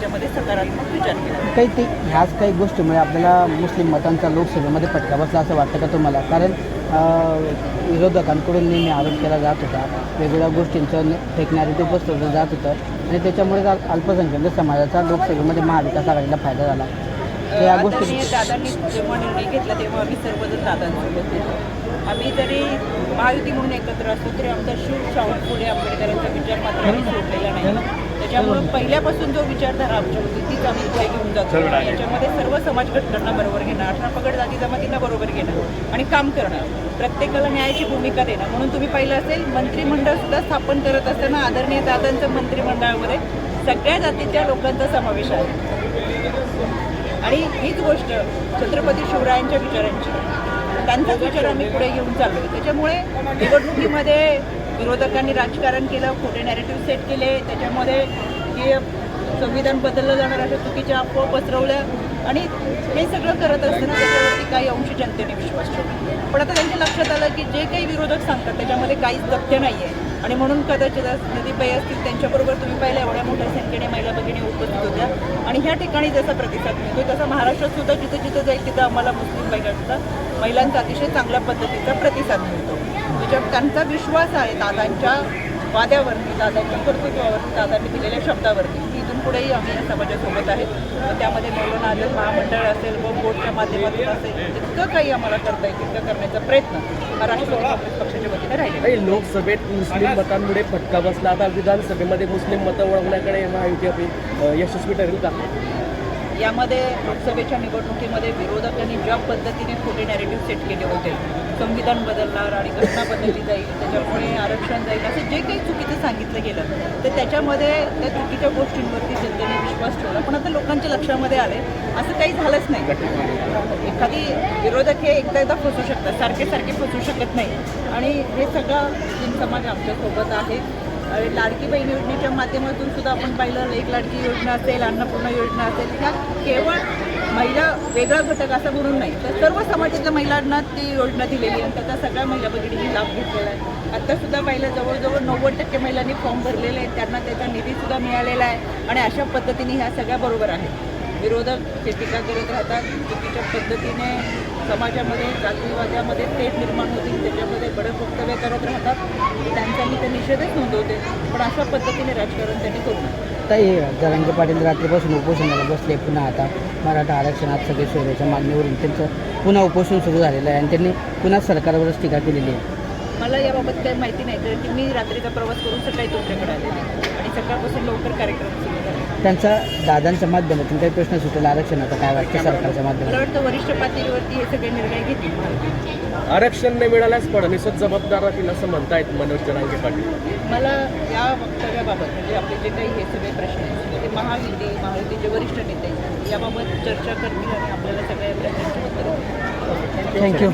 त्याच्यामध्ये सकारात्मक विचार केला. काही ते ह्याच काही गोष्टीमुळे आपल्याला मुस्लिम मतांचा लोकसभेमध्ये फटका बसला असं वाटतं का तुम्हाला? कारण विरोधकांकडून नेहमी आरोप केला जात होता. वेगवेगळ्या गोष्टींचं फेक नॅरेटिव्ह पसरवलं जात होतं. आणि त्याच्यामुळे अल- अल्पसंख्याक समाजाचा लोकसभेमध्ये महाविकास आघाडीला फायदा झाला. तर या गोष्टी दादांनी जेव्हा निर्णय घेतला तेव्हा आम्ही सर्वजण दादांसोबत होतो आम्ही जरी महायुती म्हणून एकत्र असतो तरी आमचा शिव शाहू फुले आंबेडकरांचा विचार मात्र आम्ही सोडलेला नाही. त्याच्यामुळं पहिल्यापासून जो विचारधारा आमची होती तीच आम्ही पुढे घेऊन जातो. याच्यामध्ये सर्व समाज घटकांना बरोबर घेणं अठरा पगड जाती जमातींना बरोबर घेणं आणि काम करणं प्रत्येकाला न्यायाची भूमिका देणं म्हणून तुम्ही पाहिलं असेल मंत्रिमंडळ सुद्धा स्थापन करत असताना आदरणीय दादांचं मंत्रिमंडळामध्ये सगळ्या जातीच्या लोकांचा समावेश आहे. आणि हीच गोष्ट छत्रपती शिवरायांच्या विचारांची. त्यांचाच विचार आम्ही पुढे घेऊन चाललो त्याच्यामुळे निवडणुकीमध्ये विरोधकांनी राजकारण केलं खोटे नॅरेटिव्ह सेट केले. त्याच्यामध्ये हे संविधान बदललं जाणार अशा चुकीच्या अफवा पसरवल्या. आणि हे सगळं करत असताना त्याच्यावरती काही अंश जनतेने विश्वास ठेवला. पण आता त्यांच्या लक्षात आलं की जे काही विरोधक सांगतात त्याच्यामध्ये काहीच तथ्य नाही आहे आणि म्हणून कदाचित आज नदीबाई असतील त्यांच्याबरोबर तुम्ही पाहिलं एवढ्या मोठ्या संख्येने महिला भगिनी उपस्थित होत्या. आणि ह्या ठिकाणी जसा प्रतिसाद मिळतो तसा महाराष्ट्रात सुद्धा जिथं जिथं जाईल तिथं आम्हाला मुस्लिम महिलांचा महिलांचा अतिशय चांगल्या पद्धतीचा प्रतिसाद मिळतो. त्याच्यात त्यांचा विश्वास आहे दादांच्या वाद्यावरती दादांच्या कर्तृत्वावरती दादांनी दिलेल्या शब्दावरती. की इथून पुढेही आम्ही या समाजासोबत आहेत. त्यामध्ये मौलाना आझम महामंडळ असेल व बोर्डच्या माध्यमातून असेल जितकं काही आम्हाला करता येईल तितकं करण्याचा प्रयत्न राष्ट्रवादी काँग्रेस पक्षाच्या वतीने लोकसभेत मुस्लिम मतांमुळे फटका बसला. आता विधानसभेमध्ये मुस्लिम मतं वळवण्याकडे महायुती आपली यशस्वी ठरेल का? यामध्ये लोकसभेच्या निवडणुकीमध्ये विरोधकांनी ज्या पद्धतीने खोटे नॅरेटिव्ह सेट केले होते संविधान बदलणार आणि घटना बदलली जाईल त्याच्यामुळे आरक्षण जाईल असं जे काही चुकीचं सांगितलं गेलं तर त्याच्यामध्ये त्या चुकीच्या गोष्टींवरती जनतेने विश्वास ठेवला. पण आता लोकांच्या लक्षामध्ये आले असं काही झालंच नाही. एखादी विरोधक हे एकदा एकदा फसू शकतात सारखे सारखे फसू शकत नाही. आणि हे सगळं मुस्लिम समाज आमच्यासोबत आहे. लाडकी बहीण योजनेच्या माध्यमातून सुद्धा आपण पाहिलं एक लाडकी योजना असेल अन्नपूर्णा योजना असेल ह्या केवळ महिला वेगळा घटक असं म्हणून नाही तर सर्व समाजातल्या महिलांना ती योजना दिलेली आणि त्याचा सगळ्या महिला भगिनींनी लाभ घेतलेला आहे. आत्तासुद्धा पाहिलं जवळजवळ नव्वद टक्के महिलांनी फॉर्म भरलेले आहेत. त्यांना त्याचा निधीसुद्धा मिळालेला आहे. आणि अशा पद्धतीने ह्या सगळ्या बरोबर आहेत. विरोधक ते टीका करत राहतात चुकीच्या पद्धतीने समाजामध्ये जातीवादामध्ये थेट निर्माण होतील कडक वक्तव्य करत राहतात. त्यांचा मी ते निषेधच नोंदवते. पण अशा पद्धतीने राजकारण त्यांनी करू नये. ताई जरांगे पाटील रात्रीपासून उपोषणाला बसले पुन्हा आता मराठा आरक्षणात सगळे शोधाच्या मागणीवरून त्यांचं पुन्हा उपोषण सुरू झालेलं आहे आणि त्यांनी पुन्हा सरकारवरच टीका केलेली आहे. मला याबाबत काही माहिती नाही कारण की मी रात्रीचा प्रवास करून सकाळी तुमच्याकडे आहे. आणि सकाळपासून लवकर कार्यक्रम सुरू झाले त्यांचा दादांच्या माध्यमातून काही प्रश्न सुटेल आरक्षणाचा काय वाटतं सरकारच्या मला माध्यमातून? वाटतं वरिष्ठ पातळीवरती हे सगळे निर्णय घेतील. आरक्षण नाही मिळाल्यास फडणवीसच जबाबदार राहतील असं म्हणतायत मनोज जरांगे पाटील. मला या वक्तव्याबाबत म्हणजे आपले जे काही हे सगळे प्रश्न आहेत ते महायुती महायुतीचे वरिष्ठ नेते याबाबत चर्चा करतील आणि आपल्याला सगळ्या प्रश्नांची उत्तरं देतील. थँक्यू